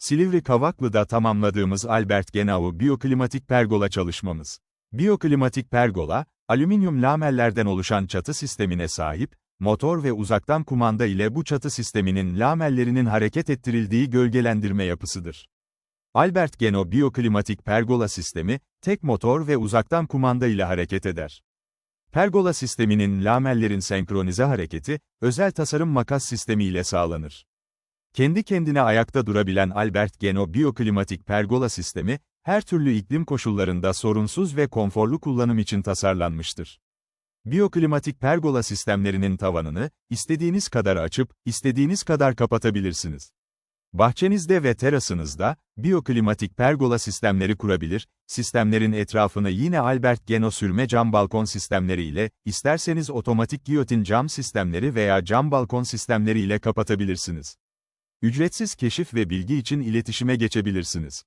Silivri Kavaklı'da tamamladığımız Albert Genau biyoklimatik pergola çalışmamız. Biyoklimatik pergola, alüminyum lamellerden oluşan çatı sistemine sahip, motor ve uzaktan kumanda ile bu çatı sisteminin lamellerinin hareket ettirildiği gölgelendirme yapısıdır. Albert Geno biyoklimatik pergola sistemi, tek motor ve uzaktan kumanda ile hareket eder. Pergola sisteminin lamellerin senkronize hareketi, özel tasarım makas sistemi ile sağlanır. Kendi kendine ayakta durabilen Albert Geno biyoklimatik pergola sistemi, her türlü iklim koşullarında sorunsuz ve konforlu kullanım için tasarlanmıştır. Biyoklimatik pergola sistemlerinin tavanını, istediğiniz kadar açıp, istediğiniz kadar kapatabilirsiniz. Bahçenizde ve terasınızda, biyoklimatik pergola sistemleri kurabilir, sistemlerin etrafını yine Albert Geno sürme cam balkon sistemleri ile, isterseniz otomatik giyotin cam sistemleri veya cam balkon sistemleri ile kapatabilirsiniz. Ücretsiz keşif ve bilgi için iletişime geçebilirsiniz.